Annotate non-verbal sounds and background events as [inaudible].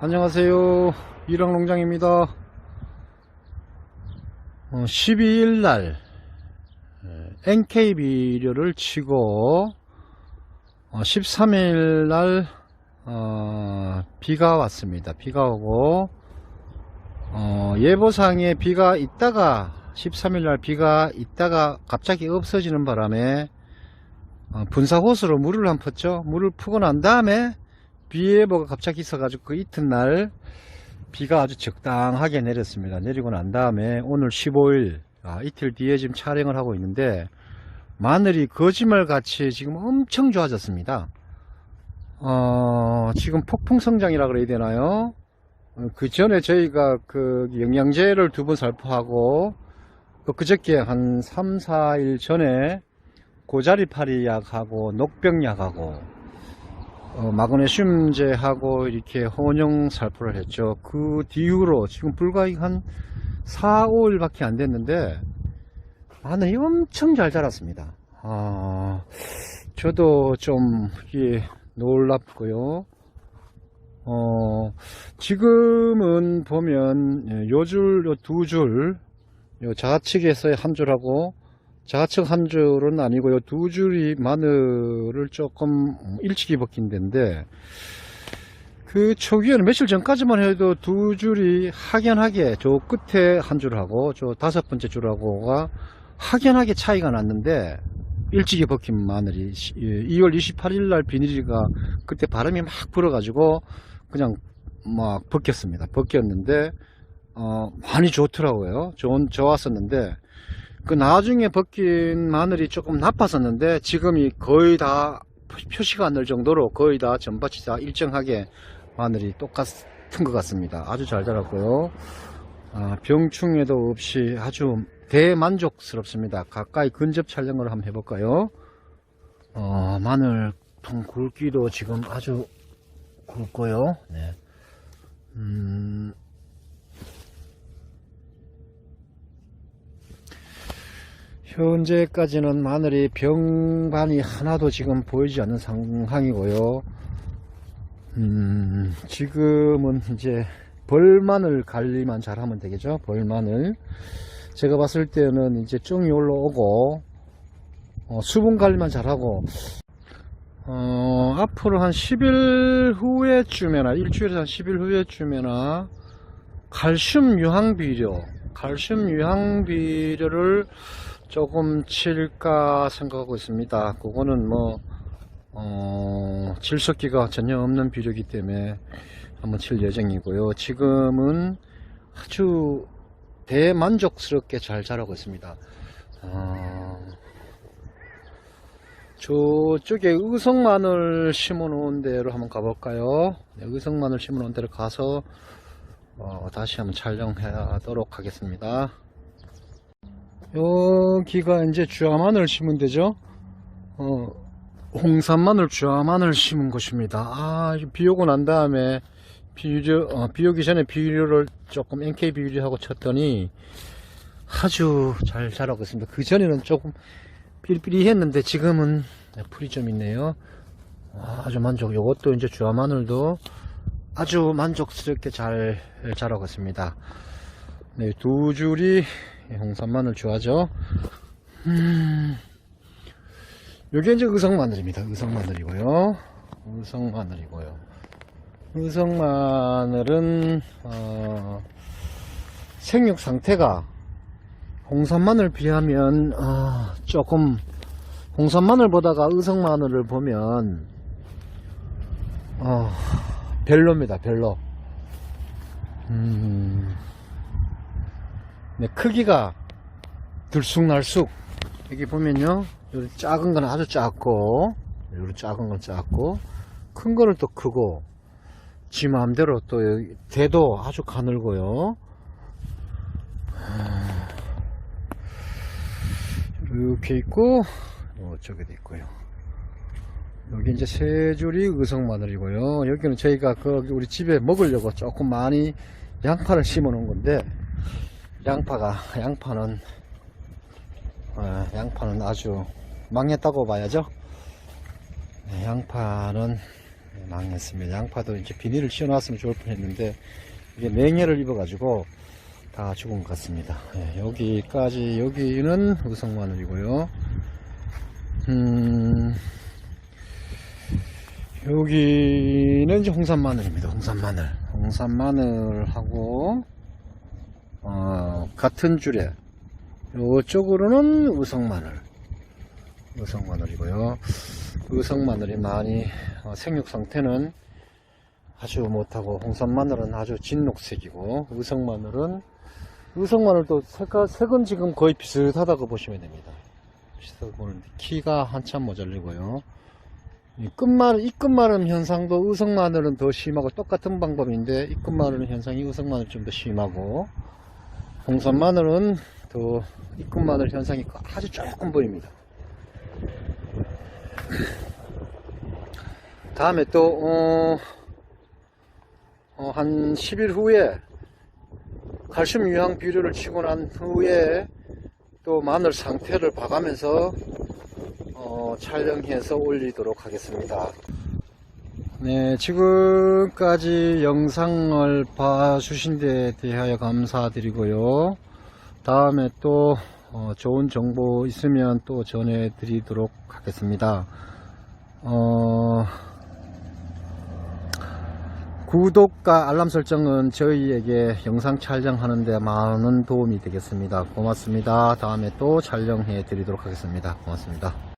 안녕하세요. 일왕농장입니다. 12일 날 NK 비료를 치고 13일 날 어, 비가 왔습니다. 비가 오고 어, 예보상에 비가 있다가 13일 날 비가 있다가 갑자기 없어지는 바람에 어, 분사호스로 물을 한 폈죠. 물을 푸고 난 다음에 비 예보가 갑자기 있어가지고 그 이튿날 비가 아주 적당하게 내렸습니다. 내리고 난 다음에 오늘 15일 아, 이틀 뒤에 지금 촬영을 하고 있는데 마늘이 거짓말 같이 지금 엄청 좋아졌습니다. 어, 지금 폭풍 성장이라 그래야 되나요? 어, 그 전에 저희가 그 영양제를 두 번 살포하고 또 그저께 한 3, 4일 전에 고자리파리 약하고 녹병약하고 어, 마그네슘제하고 이렇게 혼용 살포를 했죠. 그 뒤후로 지금 불과 한 4, 5일 밖에 안 됐는데 마늘이 엄청 잘 자랐습니다. 아, 저도 좀 이게 놀랍고요. 어, 지금은 보면 예, 요 줄, 요 두 줄, 요 좌측에서의 한 줄하고 좌측 한 줄은 아니고 요 두 줄이 마늘을 조금 일찍이 벗긴 데인데 그 초기에는 며칠 전까지만 해도 두 줄이 확연하게 저 끝에 한 줄하고 저 다섯 번째 줄하고가 확연하게 차이가 났는데 일찍이 벗긴 마늘이 2월 28일 날 비닐이가 그때 바람이 막 불어 가지고 그냥 막 벗겼습니다. 벗겼는데 어 많이 좋더라고요. 좋은 좋았었는데 그 나중에 벗긴 마늘이 조금 나빴었는데 지금이 거의 다 표시가 안 날 정도로 거의 다 전밭이 다 일정하게 마늘이 똑같은 것 같습니다. 아주 잘 자랐고요. 아, 병충해도 없이 아주 대만족스럽습니다. 가까이 근접 촬영을 한번 해볼까요? 어, 마늘 통 굵기도 지금 아주 굵고요. 네. 음, 현재까지는 마늘이 병반이 하나도 지금 보이지 않는 상황이고요. 음, 지금은 이제 벌마늘 관리만 잘하면 되겠죠. 벌마늘. 제가 봤을 때는 이제 쫑이 올라오고 어, 수분 관리만 잘하고 어, 앞으로 한 10일 후에쯤에나 일주일에서 한 10일 후에쯤에나 칼슘 유황 비료 칼슘 유황 비료를 조금 칠까 생각하고 있습니다. 그거는 뭐 어, 질석기가 전혀 없는 비료이기 때문에 한번 칠 예정이고요. 지금은 아주 대만족스럽게 잘 자라고 있습니다. 어, 저쪽에 의성마늘 심어 놓은 데로 한번 가볼까요? 네, 의성마늘 심어 놓은 데로 가서 어, 다시 한번 촬영하도록 하겠습니다. 여기가 이제 주화마늘 심은 데죠. 어, 홍산마늘 주화마늘 심은 곳입니다. 아, 이거 비 오고 난 다음에 비료, 어, 비 오기 전에 비료를 조금 NK 비료하고 쳤더니 아주 잘 자라고 있습니다. 그 전에는 조금 삐리삐리했는데 지금은 풀이 좀 있네요. 아, 아주 만족. 요것도 이제 주화마늘도 아주 만족스럽게 잘 자라고 있습니다. 네, 두 줄이 홍산마늘 좋아하죠. 음, 요게 이제 의성마늘입니다. 의성마늘이고요. 의성마늘이고요. 의성마늘은 어, 생육 상태가 홍산마늘 비하면 어, 조금 홍산마늘 보다가 의성마늘을 보면 어, 별로입니다. 별로. 음, 네, 크기가 들쑥날쑥. 여기 보면요. 여기 작은 건 아주 작고, 여기 작은 건 작고, 큰 거는 또 크고, 지 마음대로 또 여기 대도 아주 가늘고요. 이렇게 있고, 이쪽에도 있고요. 여기 이제 세 줄이 의성 마늘이고요. 여기는 저희가 그 우리 집에 먹으려고 조금 많이 양파를 심어 놓은 건데, 양파가 양파는 어, 양파는 아주 망했다고 봐야죠 네, 양파는 네, 망했습니다. 양파도 이제 비닐을 씌워놨으면 좋을 뻔 했는데, 이게 맹해를 입어 가지고, 다 죽은 것 같습니다. 예, 여기까지, 여기는 의성마늘이고요. 음, 여기는 이제 홍산마늘입니다. 홍산마늘. 홍산마늘하고, 어, 같은 줄에, 요쪽으로는 의성마늘. 의성마늘이고요. 의성마늘이 많이, 어, 생육 상태는 아주 못하고, 홍산마늘은 아주 진녹색이고, 의성마늘은, 의성마늘도 색깔, 색은 지금 거의 비슷하다고 보시면 됩니다. 비슷하고 키가 한참 모자르고요. 이 끝마름, 이 끝마름 현상도 의성마늘은 더 심하고 똑같은 방법인데 이 끝마름 현상이 의성마늘 좀 더 심하고 홍산마늘은 더이 끝마늘 현상이 아주 조금 보입니다. [clears throat] 다음에 또, 어, 어, 한 10일 후에 칼슘 유황 비료를 치고 난 후에 또 마늘 상태를 봐가면서 어, 촬영해서 올리도록 하겠습니다. 네, 지금까지 영상을 봐주신 데 대하여 감사드리고요. 다음에 또 어, 좋은 정보 있으면 또 전해드리도록 하겠습니다. 어, 구독과 알람 설정은 저희에게 영상 촬영하는 데 많은 도움이 되겠습니다. 고맙습니다. 다음에 또 촬영해 드리도록 하겠습니다. 고맙습니다.